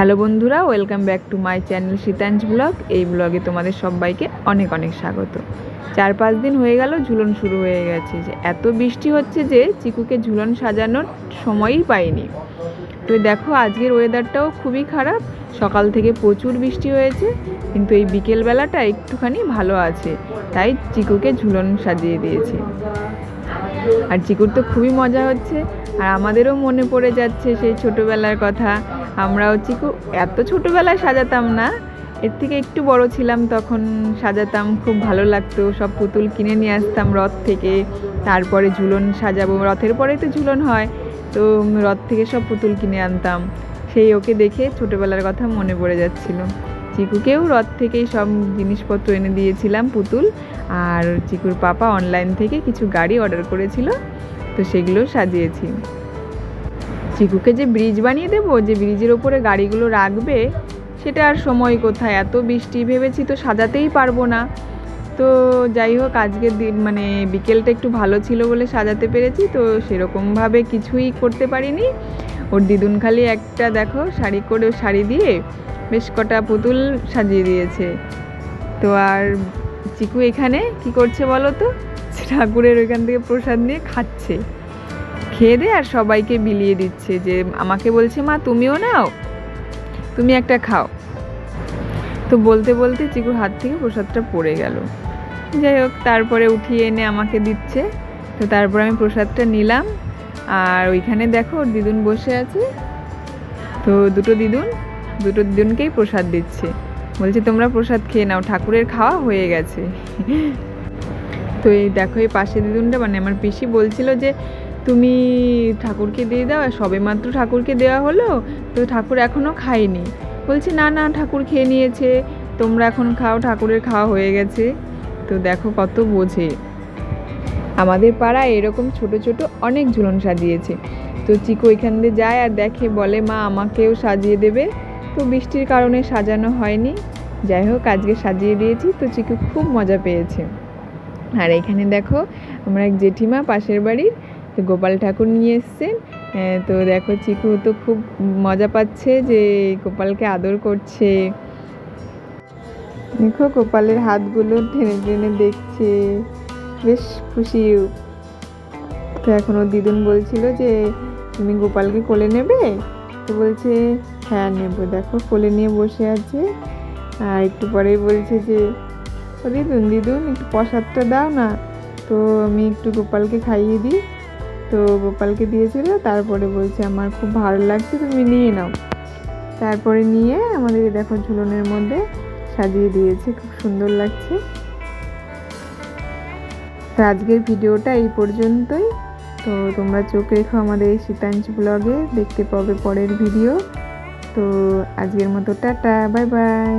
Hello বন্ধুরা, welcome back to my channel Shitanj blog. এই ব্লগে তোমাদের সবাইকে অনেক অনেক স্বাগত। চার পাঁচ দিন হয়ে গেল, ঝুলন শুরু হয়ে গেছে। যে এত বৃষ্টি হচ্ছে যে চিকুকে ঝুলন সাজানোর সময়ই পাইনি। তো দেখো, আজকের ওয়েদারটাও খুবই খারাপ। সকাল থেকে প্রচুর বৃষ্টি হয়েছে, কিন্তু এই বিকেলবেলাটা একটুখানি ভালো আছে। তাই চিকুকে ঝুলন সাজিয়ে দিয়েছি। আর চিকুর তো খুবই মজা হচ্ছে। আর আমাদেরও মনে পড়ে যাচ্ছে সেই ছোটোবেলার কথা। আমরাও চিকু, এত ছোটোবেলায় সাজাতাম না। এর থেকে একটু বড় ছিলাম তখন সাজাতাম, খুব ভালো লাগতো। সব পুতুল কিনে নিয়ে আসতাম রথ থেকে। তারপরে ঝুলন সাজাবো, রথের পরেই তো ঝুলন হয়। তো রথ থেকে সব পুতুল কিনে আনতাম। সেই ওকে দেখে ছোটোবেলার কথা মনে পড়ে যাচ্ছিল। চিকুকেও রথ থেকেই সব জিনিসপত্র এনে দিয়েছিলাম, পুতুল। আর চিকুর পাপা অনলাইন থেকে কিছু গাড়ি অর্ডার করেছিল। তো সেগুলো সাজিয়েছি। চিকুকে যে ব্রিজ বানিয়ে দেবো, যে ব্রিজের ওপরে গাড়িগুলো রাখবে, সেটা আর সময় কোথায়? এত বৃষ্টি ভেবেছি তো সাজাতেই পারব না। তো যাই হোক, আজকের দিন মানে বিকেলটা একটু ভালো ছিল বলে সাজাতে পেরেছি, তো সেরকমভাবে কিছুই করতে পারিনি। ওর দিদুন খালি একটা, দেখো, শাড়ি করে শাড়ি দিয়ে বেশ কটা পুতুল সাজিয়ে দিয়েছে। তো আর চিকু এখানে? কি করছে বলো তো? ঠাকুরের ওইখান থেকে প্রসাদ নিয়ে খাচ্ছে। খেয়ে দে আর সবাইকে বিলিয়ে দিচ্ছে যে আমাকে বলছে, মা, তুমিও নাও, তুমি একটা খাও। তো বলতে বলতে চিকুর হাত থেকে প্রসাদটা পড়ে গেল। যাই হোক, তারপরে উঠিয়ে এনে আমাকে দিচ্ছে। তো তারপর আমি প্রসাদটা নিলাম। আর ওইখানে দেখো, ওর দিদুন বসে আছে। তো দুটো দিদুন, দুটো দিদুনকেই প্রসাদ দিচ্ছে। বলছে, তোমরা প্রসাদ খেয়ে নাও, ঠাকুরের খাওয়া হয়ে গেছে। তো এই দেখো, এই পাশে দিদুনটা মানে আমার পিসি বলছিল যে তুমি ঠাকুরকে দিয়ে দাও সবে মাত্র ঠাকুরকে দেওয়া হলো, তো ঠাকুর এখনও খায়নি। বলছে, না না, ঠাকুর খেয়ে নিয়েছে, তোমরা এখন খাও, ঠাকুরের খাওয়া হয়ে গেছে। তো দেখো কত বোঝে। আমাদের পাড়ায় এরকম ছোট ছোট অনেক ঝুলন সাজিয়েছে। তো চিকু ওইখান দিয়ে যায় আর দেখে, বলে, মা, আমাকেও সাজিয়ে দেবে। তো বৃষ্টির কারণে সাজানো হয়নি। যাই হোক, আজকে সাজিয়ে দিয়েছি, তো চিকু খুব মজা পেয়েছে। আর এখানে দেখো, আমার এক জেঠিমা পাশের বাড়ির তো গোপাল ঠাকুর নিয়ে এসছেন। তো দেখো চিকু তো খুব মজা পাচ্ছে যে গোপালকে আদর করছে। দেখো গোপালের হাতগুলো টেনে টেনে দেখছে। বেশ খুশি। তো এখন ও দিদুন বলছিল যে, তুমি গোপালকে কোলে নেবে? তো বলছে হ্যাঁ নেব। দেখো কোলে নিয়ে বসে আছে। আর একটু পরেই বলছে যে দিদুন দিদুন, একটু প্রসাদটা দাও না। তো আমি একটু গোপালকে খাইয়ে দিই। তো গোপালকে দিয়েছিল, তারপরে বলছে, আমার খুব ভালো লাগছে, তুমি নিয়ে নাও। তারপরে নিয়ে আমাদের দেখো ঝুলনের মধ্যে সাজিয়ে দিয়েছে, খুব সুন্দর লাগছে। তো আজকের ভিডিওটা এই পর্যন্তই। তো তোমরা চোখ রেখো আমাদের এই ব্লগে, দেখতে পাবে পরের ভিডিও। তো আজকের মতো টাটা, বাই বাই।